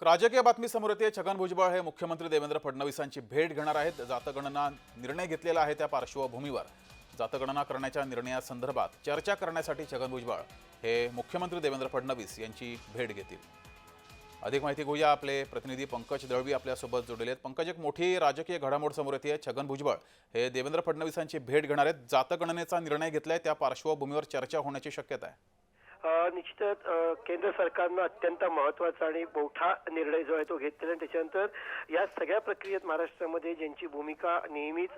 एक राजकीय बातमी समोर येते. छगन भुजबळ हे मुख्यमंत्री देवेंद्र फडणवीसांची भेट घेणार आहेत. जातगणना निर्णय घेतलेला आहे त्या पार्श्वभूमीवर. जातगणना करण्याच्या निर्णयासंदर्भात चर्चा करण्यासाठी छगन भुजबळ हे मुख्यमंत्री देवेंद्र फडणवीस यांची भेट घेतील. अधिक माहिती घेऊया आपले प्रतिनिधी पंकज दळवी आपल्यासोबत जोडलेले आहेत. पंकज एक मोठी राजकीय घडामोड समोर येते. छगन भुजबळ हे देवेंद्र फडणवीसांची भेट घेणार आहेत. जातगणनेचा निर्णय घेतलाय. त्या पार्श्वभूमीवर चर्चा होण्याची शक्यता आहे. निश्चितच केंद्र सरकारनं अत्यंत महत्त्वाचा आणि मोठा निर्णय जो आहे तो घेतलेला आहे. त्याच्यानंतर या सगळ्या प्रक्रियेत महाराष्ट्रामध्ये ज्यांची भूमिका नेहमीच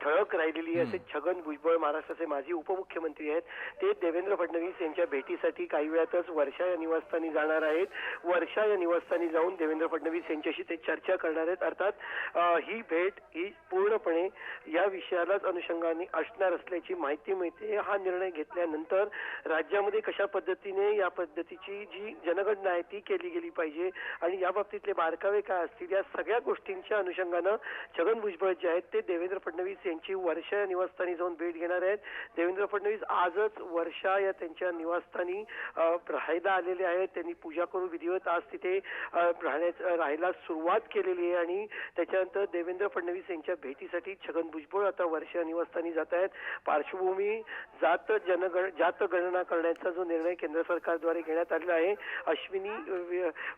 ठळक राहिलेली आहे असे छगन भुजबळ महाराष्ट्राचे माजी उपमुख्यमंत्री आहेत ते देवेंद्र फडणवीस यांच्या भेटीसाठी काही वेळातच वर्षा या निवासस्थानी जाणार आहेत. वर्षा या निवासस्थानी जाऊन देवेंद्र फडणवीस यांच्याशी ते चर्चा करणार आहेत. अर्थात ही भेट ही पूर्णपणे या विषयालाच अनुषंगाने असणार असल्याची माहिती मिळते. हा निर्णय घेतल्यानंतर राज्यामध्ये कशा पद्धतीने या पद्धतीची जी जनगणना आहे ती केली गेली पाहिजे? आणि या बाबतीतले बारकावे काय असतील? या सगळ्या गोष्टींच्या अनुषंगानं छगन भुजबळ जे आहेत ते देवेंद्र फडणवीस यांची वर्षा या निवासस्थानी जाऊन भेट घेणार आहेत. देवेंद्र फडणवीस आजच वर्षा या त्यांच्या निवासस्थानी राहायला आलेले आहेत. त्यांनी पूजा करून विधिवत आज तिथे राहण्याचं राहायला सुरुवात केलेली आहे. आणि त्याच्यानंतर देवेंद्र फडणवीस यांच्या भेटीसाठी छगन भुजबळ आता वर्षा निवासस्थानी जात आहेत. पार्श्वभूमी जात जनगण जात गणना करण्याचा जो निर्णय केंद्र सरकारद्वारे घेण्यात आलेला आहे अश्विनी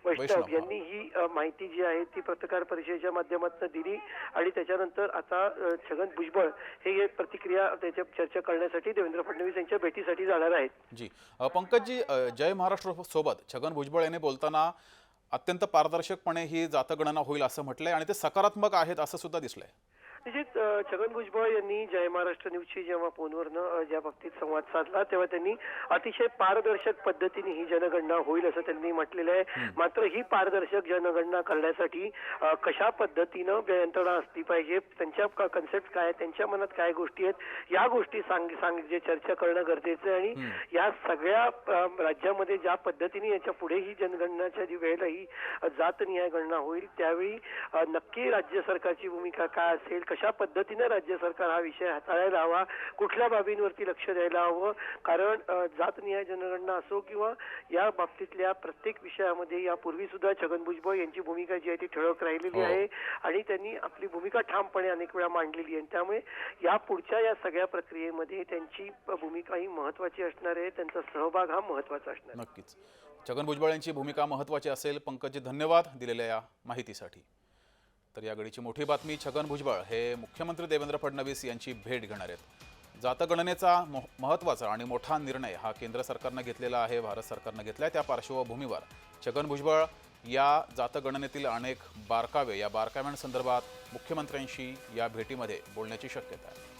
वैष्णव. यांनी ही माहिती जी आहे ती पत्रकार परिषदेच्या माध्यमातून दिली आणि त्याच्यानंतर आता छगन भुजबळ हे एक प्रतिक्रिया त्याच्या चर्चा करण्यासाठी देवेंद्र फडणवीस यांच्या भेटीसाठी जाणार आहेत. जी. अ, जय महाराष्ट्र सोबत छगन भुजबळ यांनी बोलताना अत्यंत पारदर्शकपणे ही जातगणना होईल असं म्हटलंय आणि ते सकारात्मक आहेत असं सुद्धा दिसलंय. निश्चित छगन भुजबळ यांनी जय महाराष्ट्र न्यूजशी जेव्हा फोनवरनं ज्या बाबतीत संवाद साधला तेव्हा त्यांनी अतिशय पारदर्शक पद्धतीने ही जनगणना होईल असं त्यांनी म्हटलेलं आहे. मात्र ही पारदर्शक जनगणना करण्यासाठी कशा पद्धतीनं यंत्रणा असली पाहिजे त्यांच्या कन्सेप्ट काय त्यांच्या मनात काय गोष्टी आहेत या गोष्टी सांग सांग जे चर्चा करणं गरजेचं आहे. आणि या सगळ्या राज्यामध्ये ज्या पद्धतीने याच्यापुढे ही जनगणनाच्या जी वेळेला ही जातनिहाय गणना होईल त्यावेळी नक्की राज्य सरकारची भूमिका काय असेल कशा पद्धतीने राज्य सरकार हा विषय हाताळायला हवा कुठल्या बाबींवरती लक्ष द्यायला हवं? कारण अ, जातनिहाय जनगणना असो किंवा या बाबतीतल्या प्रत्येक विषयामध्ये यापूर्वी सुद्धा छगन भुजबळ यांची भूमिका जी आहे ती ठळक राहिलेली हो. आहे आणि त्यांनी आपली भूमिका ठामपणे अनेक वेळा मांडलेली आहे. त्यामुळे या पुढच्या या सगळ्या प्रक्रियेमध्ये त्यांची भूमिका ही महत्वाची असणार आहे. त्यांचा सहभाग हा महत्त्वाचा असणार आहे. नक्कीच. छगन भुजबळ यांची भूमिका महत्त्वाची असेल. पंकजी धन्यवाद दिलेल्या या माहितीसाठी. तर या घडीची मोठी बातमी छगन भुजबळ हे मुख्यमंत्री देवेंद्र फडणवीस यांची भेट घेणार आहेत. जातगणनेचा महत्त्वाचा आणि मोठा निर्णय हा केंद्र सरकारनं घेतलेला आहे भारत सरकारनं घेतला आहे त्या पार्श्वभूमीवर छगन भुजबळ या जातगणनेतील अनेक बारकावे या बारकाव्यांसंदर्भात मुख्यमंत्र्यांशी या भेटीमध्ये बोलण्याची शक्यता आहे.